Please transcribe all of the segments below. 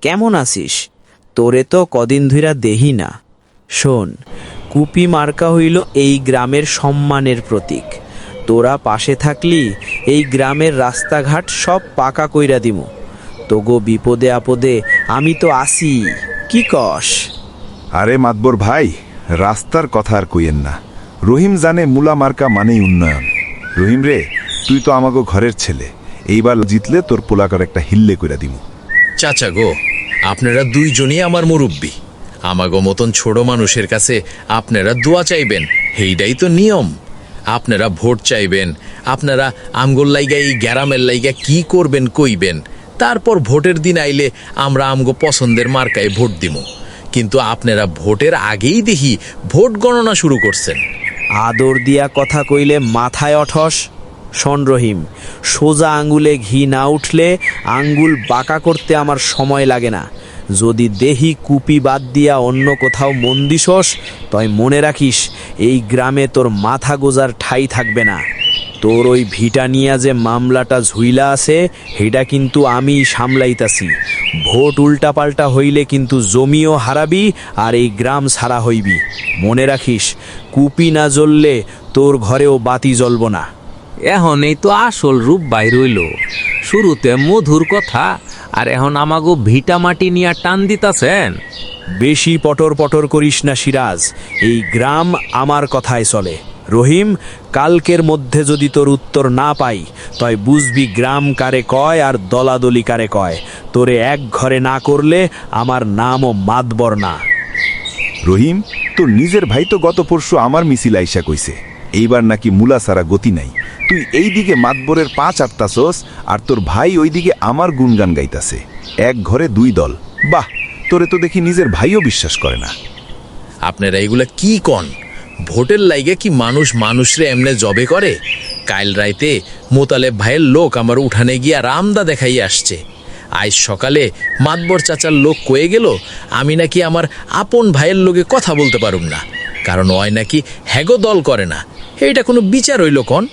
কেমন আছিস? তোরে তো কদিন ধইরা দেহি না। শোন, কুপি মার্কা হইল এই গ্রামের সম্মানের প্রতীক। তোরা পাশে থাকলি, এই গ্রামের রাস্তাঘাট সব পাকা কইরা দিমু। তোগো বিপদে আপদে আমি তো আসি, কি কস? আরে মাতবর ভাই, রাস্তার কথা আর কইয়েন না। রহিম জানে মুলা মার্কা মানেই উন্নয়ন। রহিম রে, তুই তো আমাগো ঘরের ছেলে। এইবার জিতলে তোর পোলাকার একটা হিল্লে কইরা দিমু। চাচা গো, আপনারা দুইজনই আমার মুরব্বী। আমাগো মতন ছোট মানুষের কাছে আপনারা দোয়া চাইবেন হেইটাই তো নিয়ম। আপনারা ভোট চাইবেন, আপনারা আমগোর লাইগা এই গ্যারামের লাইগা কি করবেন কইবেন। তারপর ভোটের দিন আইলে আমরা আমগো পছন্দের মার্কায় ভোট দিব কিন্তু আপনারা ভোটের আগেই দেখি ভোট গণনা শুরু করছেন। আদর দিয়া কথা কইলে মাথায় অঠস। শোন রহিম, সোজা আঙ্গুলে ঘি না উঠলে আঙ্গুল বাঁকা করতে আমার সময় লাগে না। যদি দেহি কুপি বাদ দিয়া অন্য কোথাও মন দিসস, তয় মনে রাখিস এই গ্রামে তোর মাথা গোজার ঠাই থাকবে না। তোর ওই ভিটা নিয়া যে মামলাটা ঝুইলা আছে সেটা কিন্তু আমি সামলাইতাছি। ভোট উল্টাপাল্টা হইলে কিন্তু জমিও হারাবি আর এই গ্রাম ছাড়া হইবি। মনে রাখিস, কুপি না জ্বললে তোর ঘরেও বাতি জ্বলব না। এখন এই তো আসল রূপ বাইর হইল শুরুতে মধুর কথা আর এখন আমাগো ভিটা মাটি নিয়ে টান দিতাছেন। বেশি পটর পটর করিস না সিরাজ এই গ্রাম আমার কথায় চলে। রহিম কালকের মধ্যে যদি তোর উত্তর না পাই তয় বুঝবি গ্রাম কারে কয় আর দলাদলি কারে কয়। তোরে এক ঘরে না করলে আমার নামও মাতবর না। রহিম তোর নিজের ভাই তো গত পরশু আমার মিছিল আইসা কইছে। এইবার নাকি মুলা সারা গতি নাই। তুই এই দিকে মাতবরের পাঁচ আটতাছস আর তোর ভাই ওইদিকে আমার গুণগান গাইতাছে। এক ঘরে দুই দল। বাহ, তোরে তো দেখি নিজের ভাইও বিশ্বাস করে না। আপনারা এগুলা কি কন? ভোটের লাইগে কি মানুষ মানুষরে এমনে জবে করে? কাইল রাইতে মোতালেব ভাইয়ের লোক আমার উঠানে গিয়া রামদা দেখাই আসছে। আজ সকালে মাতবর চাচার লোক কয়ে গেল, আমি নাকি আমার আপন ভাইয়ের লোকে কথা বলতে পারুম না, কারণ ওই নাকি হ্যাগো দল করে না। এইটা কোনো বিচার হইল কন?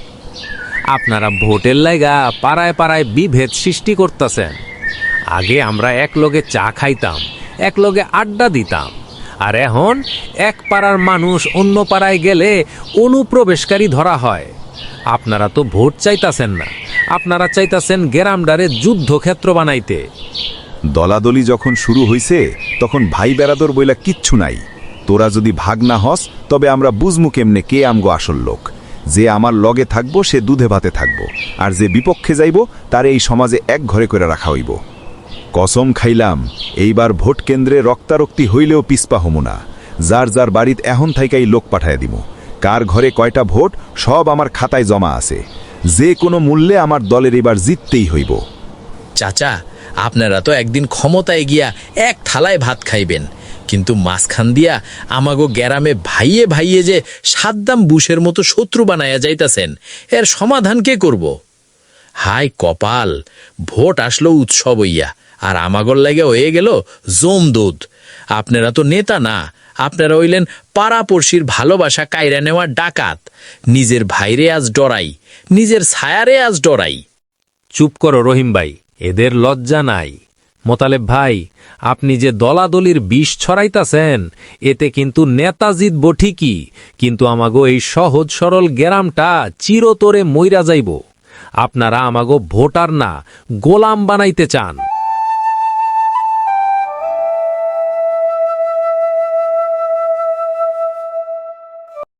আপনারা ভোটের লাইগা পাড়ায় পাড়ায় বিভেদ সৃষ্টি করতেছেন। আগে আমরা এক লগে চা খাইতাম এক লগে আড্ডা দিতাম আর এখন এক পাড়ার মানুষ অন্য পাড়ায় গেলে অনুপ্রবেশকারী ধরা হয়। আপনারা তো ভোট চাইতাছেন না আপনারা চাইতাছেন গ্রামডারে যুদ্ধক্ষেত্র বানাইতে। দলাদলি যখন শুরু হইছে তখন ভাই বেড়াদর বইলা কিচ্ছু নাই। তোরা যদি ভাগ না হস, তবে আমরা বুঝমু কেমনে কে আমগো আসল লোক। যে আমার লগে থাকব, সে দুধে ভাতে থাকব, আর যে বিপক্ষে যাইব, তার এই সমাজে এক ঘরে করে রাখা হইব। কসম খাইলাম, এইবার ভোট কেন্দ্রে রক্তারক্তি হইলেও পিসপা হমু না। যার যার বাড়িত এখন থাইকাই লোক পাঠায় দিমু। কার ঘরে কয়টা ভোট, সব আমার খাতায় জমা আছে। যে কোনো মূল্যে আমার দলের এবার জিততেই হইব। চাচা, আপনারা তো একদিন ক্ষমতায় গিয়া এক থালায় ভাত খাইবেন। কিন্তু মাঝখান দিয়া আমাগো গ্যারামে ভাইয়ে ভাইয়ে যে সাদ্দাম বুশের মতো শত্রু বানায়া যাইতাছেন, এর সমাধান কে করব? হাই কপাল, ভোট আসলো উৎসব হইয়া, আর আমাগর লাগে হয়ে গেল জম দুধ আপনারা তো নেতা না, আপনারা হইলেন পাড়াপড়শির ভালোবাসা কায়রা নেওয়া ডাকাত। নিজের ভাইরে আজ ডরাই, নিজের ছায়ারে আজ ডরাই। চুপ করো রহিম ভাই, এদের লজ্জা নাই। মোতালেব ভাই, আপনি যে দলাদলির বিষ ছড়াইতাছেন, এতে কিন্তু নেতা জিতব ঠিকই, কিন্তু আমাগো এই সহজ সরল গেরামটা চিরতরে মইরা যাইব। আপনারা আমাগো ভোটার না, গোলাম বানাইতে চান।